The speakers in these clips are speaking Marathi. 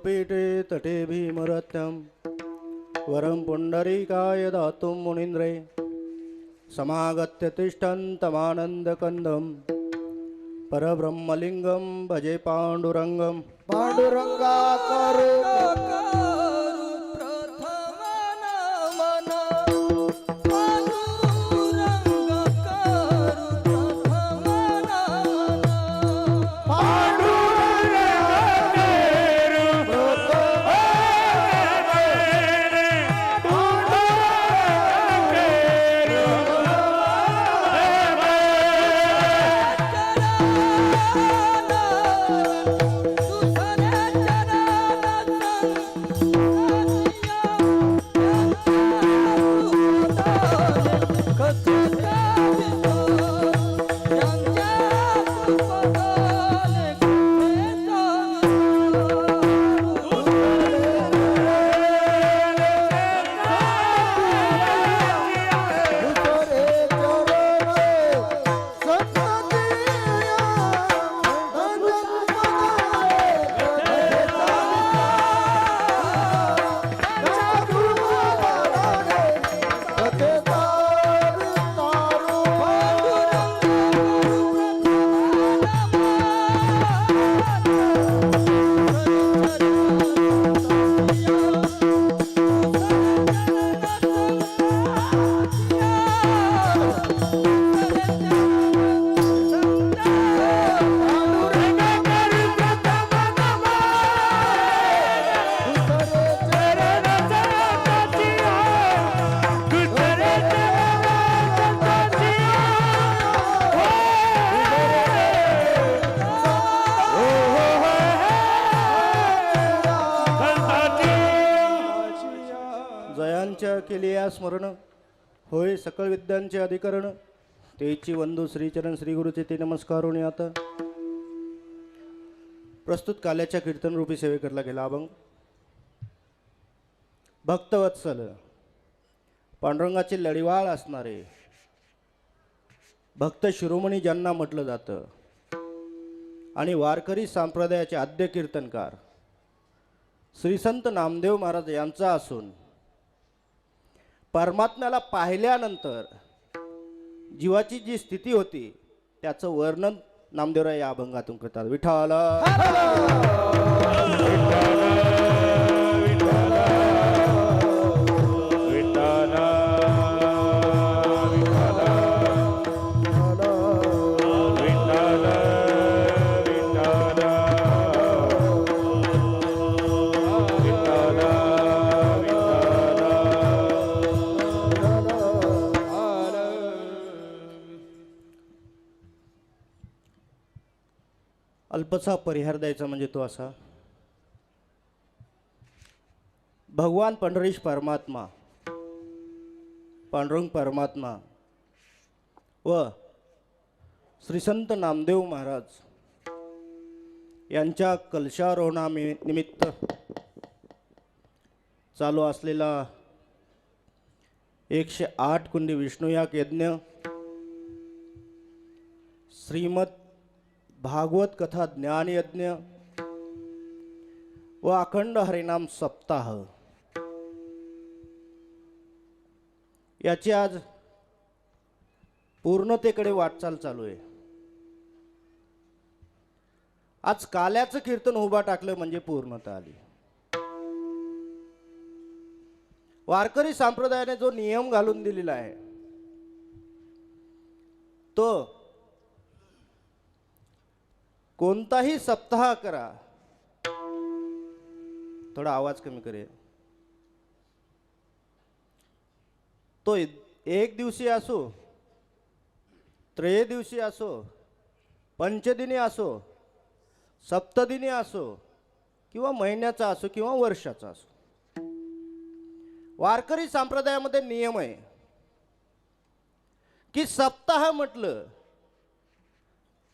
महायोगपीठे तटे भीमरथ्यं वरं पुण्डरीकाय दातुं मुनीन्द्रे समागत्य तिष्ठन्तमानन्दकन्दं परब्रह्मलिङ्गं भजे पाण्डुरङ्गं पांडुरंगा स्मरण. होय सकळ विद्यांचे अधिकरण. तेची वंदू श्रीचरण श्रीगुरुचे ते नमस्कार होणे आता. प्रस्तुत काल्याच्या कीर्तनरूपी सेवेकरला गेला अभंग. भक्तवत्सल. पांडुरंगाचे लढिवाळ असणारे. भक्त शिरोमणी ज्यांना म्हटलं जातं. आणि वारकरी संप्रदायाचे आद्य कीर्तनकार. श्रीसंत नामदेव महाराज यांचा असून परमात्म्याला पाहिल्यानंतर जीवाची जी स्थिती होती त्याचं वर्णन नामदेवराय या अभंगातून करतात. विठाला अल्पसा परिहार द्यायचा म्हणजे तो असा. भगवान पंढरीश परमात्मा पांडुरंग परमात्मा व श्रीसंत नामदेव महाराज यांच्या कलशारोहणामी निमित्त चालू असलेला एकशे आठ कुंडी विष्णुयाग यज्ञ श्रीमद भागवत कथा ज्ञान यज्ञ व अखंड हरिनाम सप्ताह. याची आज पूर्णतेकडे वाटचाल चालू आहे. आज काल्याचं कीर्तन उभा टाकलं म्हणजे पूर्णता आली. वारकरी संप्रदायाने जो नियम घालून दिलेला आहे तो कोणताही सप्ताह करा. थोडा आवाज कमी करेल तो एक दिवशी असो त्रय दिवशी असो पंचदिनी असो सप्तदिनी असो किंवा महिन्याचा असो किंवा वर्षाचा असो. वारकरी संप्रदायामध्ये नियम आहे की सप्ताह म्हटलं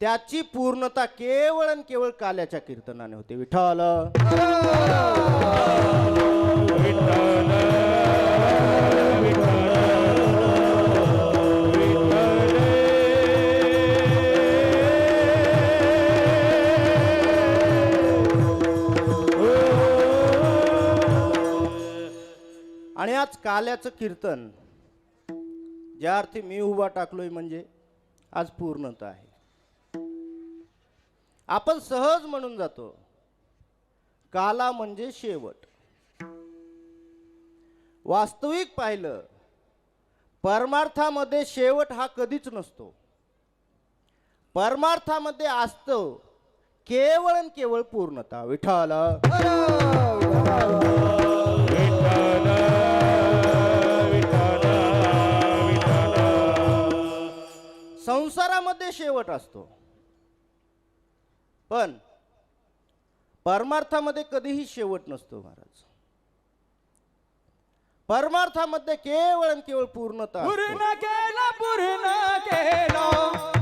त्याची पूर्णता केवळ आणि केवळ काल्याच्या कीर्तनाने होते. विठ्ठल! आणि आज काल्याचं कीर्तन ज्या अर्थी मी उभा टाकलोय म्हणजे आज पूर्णता आहे. आपण सहज म्हणून जातो. काला म्हणजे शेवट. वास्तविक पाहिलं परमार्थामध्ये शेवट हा कधीच नसतो. परमार्थामध्ये असतो केवळ आणि केवळ पूर्णता विठाला संसारामध्ये शेवट असतो. पण परमार्थामध्ये कधीही शेवट नसतो महाराज. परमार्थामध्ये केवळ आणि केवळ पूर्णता पूर्ण केला पूर्ण केला.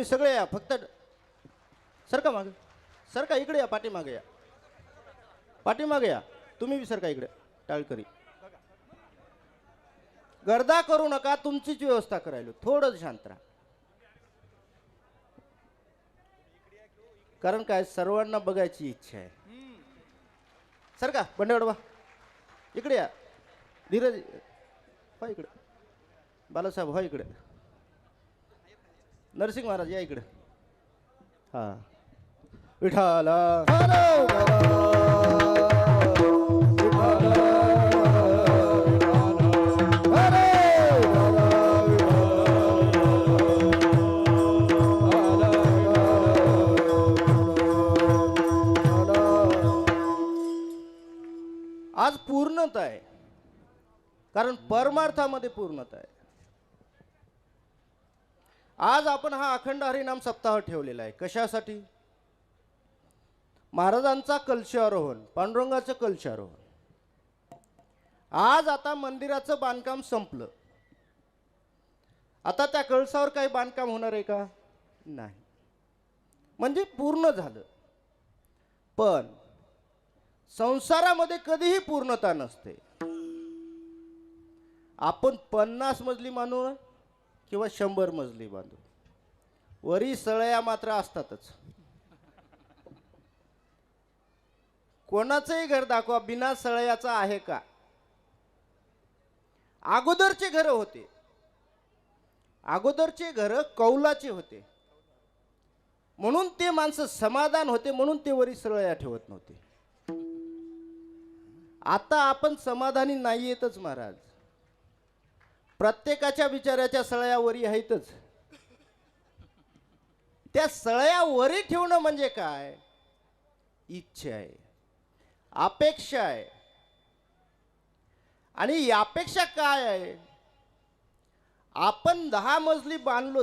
तुम्ही सगळे या फक्त सर का मागे. सर का इकडे या पाठीमागे या. पाठीमागे या. तुम्ही बी सर का इकडे टाळकरी. गर्दा करू नका तुमचीच व्यवस्था करायला थोडं शांत राहा. कारण काय सर्वांना बघायची इच्छा आहे. सर का बंडेवाड बा. इकडे या. धीरज हो इकडे. बालासाहेब हो इकडे. नरसिंग महाराज या इकडे. हा. विठाला आज पूर्णता आहे. कारण परमार्थामध्ये पूर्णता आहे. आज आपण हा अखंड हरिनाम सप्ताह ठेवलेला आहे. कशासाठी? महाराजांचा कलशारोहण पांडुरंगाचं कलशारोहण. आज आता मंदिराचं बांधकाम संपलं. आता त्या कळसावर काही बांधकाम होणार आहे का? नाही. म्हणजे पूर्ण झालं. पण संसारामध्ये कधीही पूर्णता नसते. आपण पन्नास मजली मानू किंवा शंभर मजली बांधू वरी सळया मात्र असतातच. कोणाचंही घर दाखवा बिना सळयाचा आहे का? अगोदरचे घर होते. अगोदरचे घर कौलाचे होते. म्हणून ते माणसं समाधान होते म्हणून ते वरी सळया ठेवत नव्हते. आता आपण समाधानी नाही येतच महाराज. प्रत्येकाच्या विचाराच्या सळयावरी आहेतच. त्या सळयावरी ठेवणं म्हणजे काय? इच्छा आहे. अपेक्षा आहे. आणि ही अपेक्षा काय आहे? आपण दहा मजली बांधलो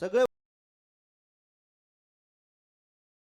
सगळं